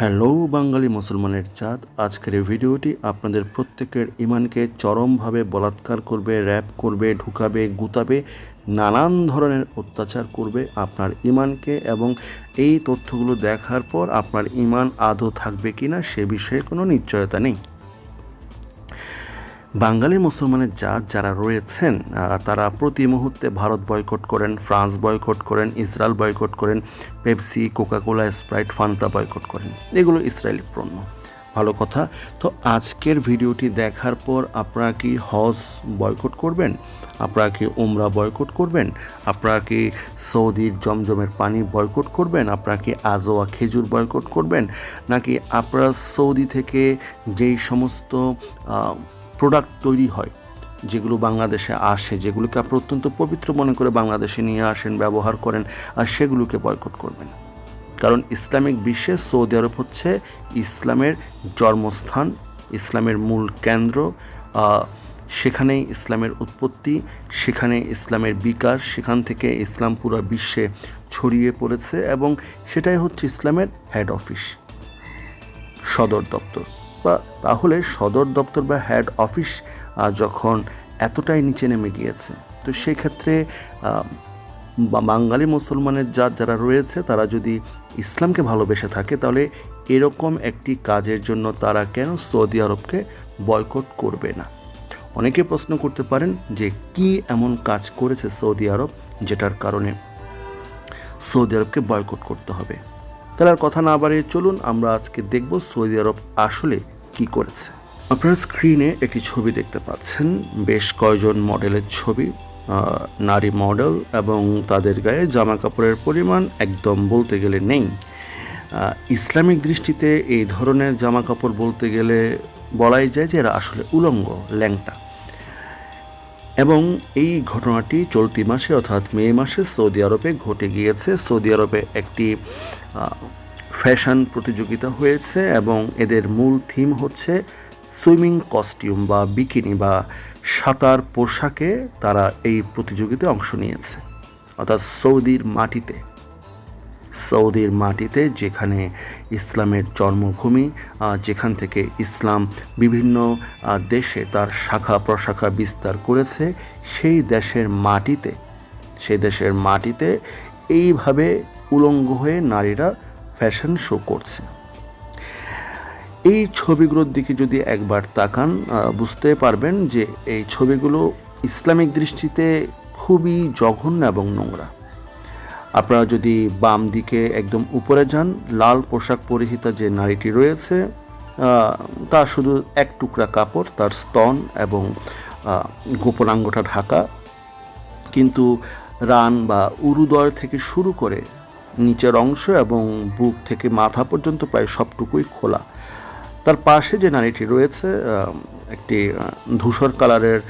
Hello বাঙালি মুসলমানের চাঁদ। আজকের এই ভিডিওটি আপনাদের প্রত্যেকের ইমানকে চরমভাবে বলাৎকার করবে, র্যাপ করবে, ঢুকাবে, গুতাবে, নানান ধরনের অত্যাচার করবে আপনার ইমানকে এবং এই তথ্যগুলো দেখার পর আপনার ইমান আদৌ থাকবে কি না সে বিষয়ে কোনো নিশ্চয়তা নেই। বাঙালি মুসলমানের জাত যারা রয়েছেন তারা প্রতি মুহূর্তে ভারত বয়কট করেন, ফ্রান্স বয়কট করেন, ইসরায়েল বয়কট করেন, Pepsi, Coca-Cola, Sprite, Fanta boycott করেন। এগুলো ইসরায়েলি পণ্য। ভালো কথা। তো আজকের ভিডিওটি দেখার পর আপনারা কি হজ বয়কট করবেন? আপনারা কি উমরা বয়কট করবেন? আপনারা কি সৌদির জমজমের পানি বয়কট করবেন? আপনারা কি আজোয়া খেজুর বয়কট করবেন? নাকি আপনারা সৌদি থেকে যেই সমস্ত প্রোডাক্ট তৈরি হয়, যেগুলো বাংলাদেশে আসে, যেগুলোকে আপনি অত্যন্ত পবিত্র মনে করে বাংলাদেশে নিয়ে আসেন, ব্যবহার করেন, আর সেগুলোকে বয়কট করবেন। কারণ ইসলামিক বিশ্বে সৌদি আরব হচ্ছে ইসলামের জন্মস্থান, ইসলামের মূল কেন্দ্র সেখানেই ইসলামের উৎপত্তি, সেখানে ইসলামের বিকাশ, সেখান থেকে ইসলাম পুরো বিশ্বে ছড়িয়ে পড়েছে এবং সেটাই হচ্ছে ইসলামের হেড অফিস সদর দপ্তর। বা তাহলে সদর দপ্তর বা হেড অফিস যখন এতটাই নিচে নেমে গিয়েছে, তো সেক্ষেত্রে বাঙালি মুসলমানের জাত যারা রয়েছে, তারা যদি ইসলামকে ভালোবেসে থাকে, তাহলে এরকম একটি কাজের জন্য তারা কেন সৌদি আরবকে বয়কট করবে না? অনেকে প্রশ্ন করতে পারেন যে, কি এমন কাজ করেছে সৌদি আরব যেটার কারণে সৌদি আরবকে বয়কট করতে হবে? তাহলে আর কথা না বাড়িয়ে চলুন, আমরা আজকে দেখব সৌদি আরব আসলে কি করেছে। আপনারা স্ক্রিনে একটি ছবি দেখতে পাচ্ছেন। বেশ কয়জন মডেলের ছবি নারী মডেল এবং তাদের গায়ে জামা কাপড়ের পরিমাণ একদম বলতে গেলে নেই। ইসলামিক দৃষ্টিতে এই ধরনের জামা কাপড় বলতে গেলে বলাই যায় যে এরা আসলে উলঙ্গ, ল্যাংটা। এবং এই ঘটনাটি চলতি মাসে অর্থাৎ মে মাসে সৌদি আরবে ঘটে গিয়েছে। সৌদি আরবে একটি ফ্যাশন প্রতিযোগিতা হয়েছে এবং এদের মূল থিম হচ্ছে সুইমিং কস্টিউম বা বিকিনি বা সাঁতার পোশাকে তারা এই প্রতিযোগিতায় অংশ নিয়েছে। অর্থাৎ সৌদির মাটিতে। সৌদির মাটিতে, যেখানে ইসলামের জন্মভূমি যেখান থেকে ইসলাম বিভিন্ন দেশে তার শাখা প্রশাখা বিস্তার করেছে, সেই দেশের মাটিতে, সেই দেশের মাটিতে এইভাবে উলঙ্গ হয়ে নারীরা ফ্যাশন শো করছে। এই ছবিগুলোর দিকে যদি একবার তাকান বুঝতে পারবেন যে এই ছবিগুলো ইসলামিক দৃষ্টিতে খুবই জঘন্য এবং নোংরা। আপনারা যদি বাম দিকে একদম উপরে যান, লাল পোশাক পরিহিতা যে নারীটি রয়েছে তা শুধু এক টুকরা কাপড়, তার স্তন এবং গোপনাঙ্গটা ঢাকা। কিন্তু রান বা উরুদয় থেকে শুরু করে নিচের অংশ এবং বুক থেকে মাথা পর্যন্ত প্রায় সবটুকুই খোলা। তার পাশে যে নারীটি রয়েছে একটি ধূসর কালারের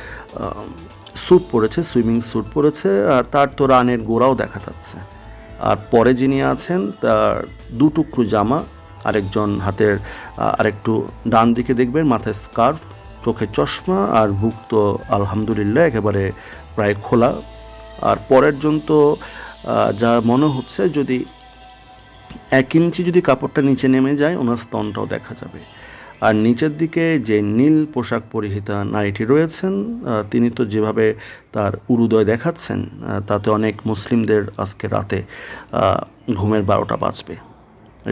স্যুট পরেছে, সুইমিং স্যুট পরেছে, আর তার তো রানের গোড়াও দেখা যাচ্ছে। আর পরে যিনি আছেন, তার দু টুকরো জামা, আরেকজন হাতের আরেকটু ডান দিকে দেখবেন, মাথায় স্কার্ফ, চোখে চশমা, আর বুক তো আলহামদুলিল্লাহ একেবারে প্রায় খোলা। আর পরের জন তো যা মনে হচ্ছে যদি এক ইঞ্চি যদি কাপড়টা নিচে নেমে যায়, ওনার স্তনটাও দেখা যাবে। আর নিচের দিকে যে নীল পোশাক পরিহিতা নারীটি রয়েছেন তিনি তো যেভাবে তার উরুদয় দেখাচ্ছেন তাতে অনেক মুসলিমদের আজকে রাতে ঘুমের বারোটা বাজবে।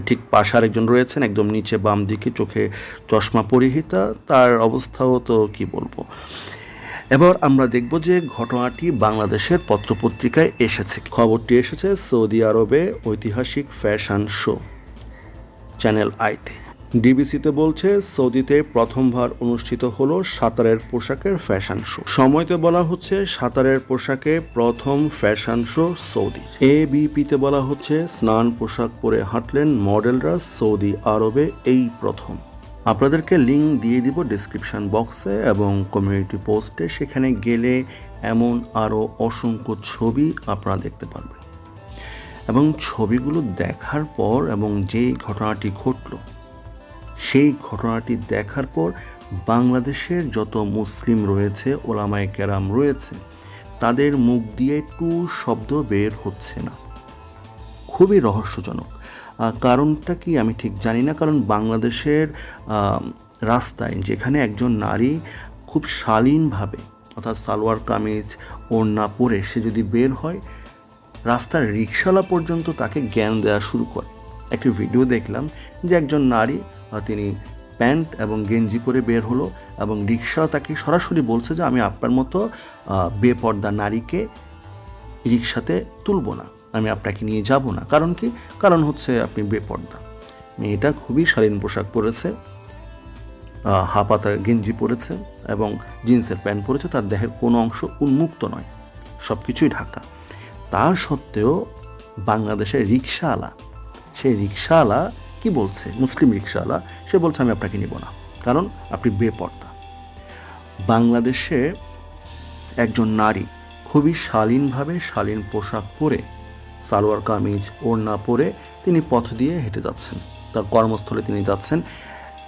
ঠিক পাশে আরেকজন রয়েছেন, একদম নিচে বাম দিকে চোখে চশমা পরিহিতা, তার অবস্থাও তো কি বলব। এবার আমরা দেখব যে ঘটনাটি বাংলাদেশের পত্রপত্রিকায় এসেছে। খবরটি এসেছে সৌদি আরবে ঐতিহাসিক ফ্যাশন শো, চ্যানেল আইতে। ডিবিসিতে বলছে, সৌদিতে প্রথমবার অনুষ্ঠিত হলো সাঁতারের পোশাকের ফ্যাশন শো। সময়তে বলা হচ্ছে, সাঁতারের পোশাকে প্রথম ফ্যাশন শো সৌদি। এ বিপিতে বলা হচ্ছে, স্নান পোশাক পরে হাঁটলেন মডেলরা সৌদি আরবে এই প্রথম। আপনাদেরকে লিঙ্ক দিয়ে দিব ডিসক্রিপশন বক্সে এবং কমিউনিটি পোস্টে সেখানে গেলে এমন আরও অসংখ্য ছবি আপনারা দেখতে পারবেন। এবং ছবিগুলো দেখার পর এবং যেই ঘটনাটি ঘটল সেই ঘটনাটি দেখার পর বাংলাদেশের যত মুসলিম রয়েছে, ওলামায় কেরাম রয়েছে, তাদের মুখ দিয়ে টু শব্দ বের হচ্ছে না। খুবই রহস্যজনক। কারণটা কি আমি ঠিক জানি না, কারণ বাংলাদেশের রাস্তায় যেখানে একজন নারী খুব শালীনভাবে, অর্থাৎ সালোয়ার কামিজ, ওড়না পরে সে যদি বের হয়, রাস্তার রিক্সালা পর্যন্ত তাকে জ্ঞান দেওয়া শুরু করে। একটি ভিডিও দেখলাম যে একজন নারী তিনি প্যান্ট এবং গেঞ্জি পরে বের হলো এবং রিক্সা তাকে সরাসরি বলছে যে, আমি আপনার মতো বেপর্দা নারীকে রিক্সাতে তুলবো না, আমি আপনাকে নিয়ে যাব না। কারণ কি? কারণ হচ্ছে আপনি বেপর্দা। মেয়েটা খুবই শালীন পোশাক পরেছে হাফাতা গেঞ্জি পরেছে এবং জিন্সের প্যান্ট পরেছে, তার দেহের কোনো অংশ উন্মুক্ত নয় সব কিছুই ঢাকা। তা সত্ত্বেও বাংলাদেশের রিক্সাওয়ালা সেই রিক্সাওয়ালা কি বলছে? মুসলিম রিক্সাওয়ালা সে বলছে, আমি আপনাকে নিব না। কারণ আপনি বেপর্দা। বাংলাদেশে একজন নারী খুবই শালীনভাবে শালীন পোশাক পরে, সালোয়ার কামিজ, ওড়না পরে তিনি পথ দিয়ে হেঁটে যাচ্ছেন। তার কর্মস্থলে তিনি যাচ্ছেন।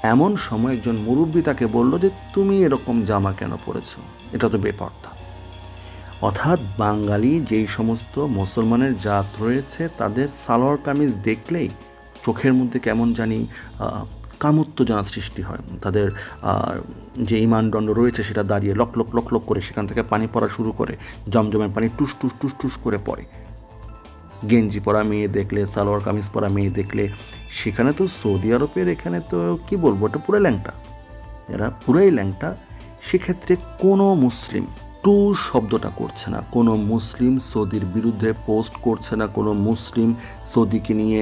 এমন সময় একজন মুরব্বী তাকে বলল যে, তুমি এরকম জামা কেন পরেছো? এটা তো বেপর্দা। অর্থাৎ বাঙালি যেই সমস্ত মুসলমানের জাত রয়েছে তাদের সালোয়ার কামিজ দেখলেই চোখের মধ্যে কেমন জানি আহ, কামত্বজনা সৃষ্টি হয়। তাদের যে ইমানদণ্ড রয়েছে সেটা দাঁড়িয়ে লক লক লক লক করে সেখান থেকে পানি পড়া শুরু করে জমজমের পানি টুস টুস টুস টুস করে পড়ে। গেঞ্জি পরা মেয়ে দেখলে সালোয়ার কামিজ পরা মেয়ে দেখলে সেখানে তো সৌদি আরবের এখানে তো কি বলব এটা পুরো ল্যাংটা। এরা পুরাই ল্যাংটা। সেক্ষেত্রে কোনো মুসলিম টু শব্দটা করছে না। কোনো মুসলিম সৌদির বিরুদ্ধে পোস্ট করছে না, কোনো মুসলিম সৌদিকে নিয়ে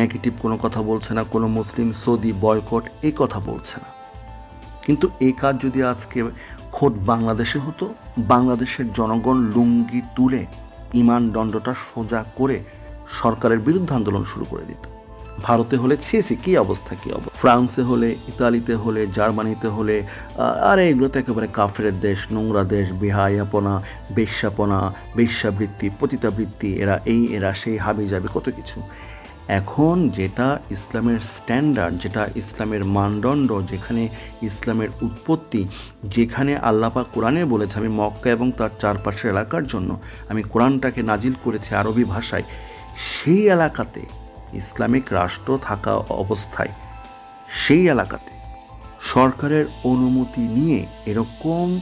নেগেটিভ কোনো কথা বলছে না, কোনো মুসলিম সৌদি বয়কট এই কথা বলছে না। কিন্তু এই কাজ যদি আজকে খোদ বাংলাদেশে হতো, বাংলাদেশের জনগণ লুঙ্গি তুলে, ইমান দণ্ডটা সোজা করে সরকারের বিরুদ্ধে আন্দোলন শুরু করে দিত। ভারতে হলে ছিয়েছি কী অবস্থা কী অবস্থা ফ্রান্সে হলে, ইতালিতে হলে, জার্মানিতে হলে আর এগুলো তো একেবারে কাফের দেশ, নোংরা দেশ, বেহায়াপনা, বেশ্যাপনা, বেশ্যাবৃত্তি, পতিতাবৃত্তি, এরা এই, এরা সেই, হাবি যাবে, কত কিছু। এখন যেটা ইসলামের স্ট্যান্ডার্ড, যেটা ইসলামের মানদণ্ড, যেখানে ইসলামের উৎপত্তি, যেখানে আল্লাপা কোরআনে বলেছে, আমি মক্কা এবং তার চারপাশের এলাকার জন্য, আমি কোরআনটাকে নাজিল করেছি আরবি ভাষায়, সেই এলাকাতে ইসলামিক রাষ্ট্র থাকা অবস্থায় সেই এলাকাতে সরকারের অনুমতি নিয়ে এরকম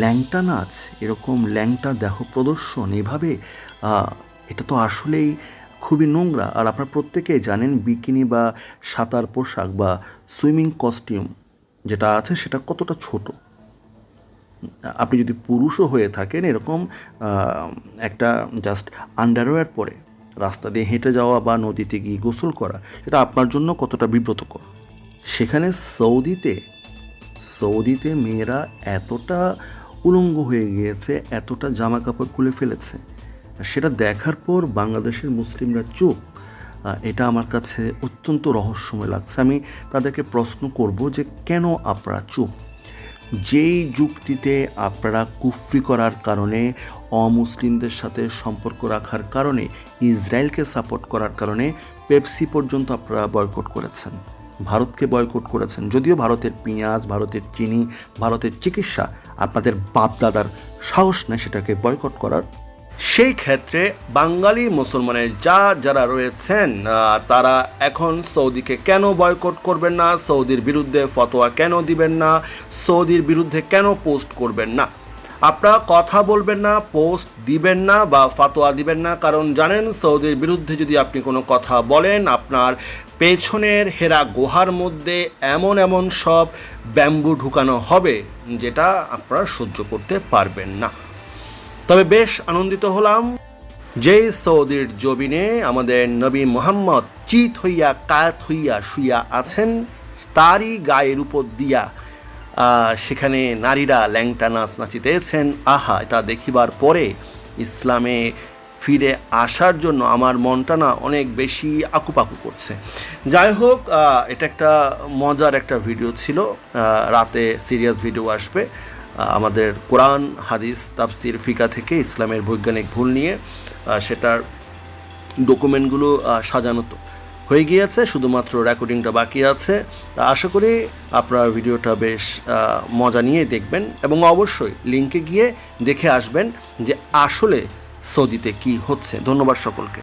ল্যাংটা নাচ, এরকম ল্যাংটা দেহ প্রদর্শন এভাবে এটা তো আসলেই খুবই নোংরা। আর আপনারা প্রত্যেকেই জানেন বিকিনি বা সাঁতার পোশাক বা সুইমিং কস্টিউম যেটা আছে সেটা কতটা ছোট। আপনি যদি পুরুষও হয়ে থাকেন এরকম একটা জাস্ট আন্ডারওয়্যার পরে রাস্তা দিয়ে হেঁটে যাওয়া বা নদীতে গিয়ে গোসল করা, এটা আপনার জন্য কতটা বিব্রতকর? সেখানে সৌদিতে সৌদিতে মেয়েরা এতটা উলঙ্গ হয়ে গিয়েছে, এতটা জামা কাপড় খুলে ফেলেছে। সেটা দেখার পর বাংলাদেশের মুসলিমরা চুপ। এটা আমার কাছে অত্যন্ত রহস্যময় লাগছে। আমি তাদেরকে প্রশ্ন করব যে কেন আপনারা চুপ? যেই যুক্তিতে আপনারা কুফরি করার কারণে, অমুসলিমদের সাথে সম্পর্ক রাখার কারণে, ইসরায়েলকে সাপোর্ট করার কারণে পেপসি পর্যন্ত আপনারা বয়কট করেছেন। ভারতকে বয়কট করেছেন। যদিও ভারতের পেঁয়াজ, ভারতের চিনি, ভারতের চিকিৎসা আপনাদের বাপদাদার সাহস নেয় সেটাকে বয়কট করার। সেই ক্ষেত্রে বাঙালি মুসলমানের যা যারা রয়েছেন তারা এখন সৌদিকে কেন বয়কট করবেন না? সৌদির বিরুদ্ধে ফতোয়া কেন দিবেন না? সৌদির বিরুদ্ধে কেন পোস্ট করবেন না? আপনারা কথা বলবেন না, পোস্ট দিবেন না বা ফাতোয়া দিবেন না। কারণ জানেন, সৌদির বিরুদ্ধে যদি আপনি কোনো কথা বলেন, আপনার পেছনের হেরা গুহার মধ্যে এমন এমন সব ব্যাম্বু ঢুকানো হবে, যেটা আপনারা সহ্য করতে পারবেন না। তবে বেশ আনন্দিত হলাম যেই সৌদির জবিনে আমাদের নবী মোহাম্মদ চিত হইয়া কায়াত হইয়া শুইয়া আছেন, তারই গায়ের উপর দিয়া সেখানে নারীরা ল্যাংটা নাচ নাচিতেছেন। আহা, এটা দেখিবার পরে ইসলামে ফিরে আসার জন্য আমার মনটা না অনেক বেশি আকুপাকু করছে। যাই হোক এটা একটা মজার একটা ভিডিও ছিল। রাতে সিরিয়াস ভিডিও আসবে। আমাদের কোরআন, হাদিস, তাফসির, ফিকা থেকে ইসলামের বৈজ্ঞানিক ভুল নিয়ে সেটার ডকুমেন্টগুলো সাজানো তো হয়ে গিয়েছে, শুধুমাত্র রেকর্ডিংটা বাকি আছে। তা আশা করি আপনারা ভিডিওটা বেশ মজা নিয়ে দেখবেন এবং অবশ্যই লিঙ্কে গিয়ে দেখে আসবেন যে আসলে সৌদিতে কি হচ্ছে। ধন্যবাদ সকলকে।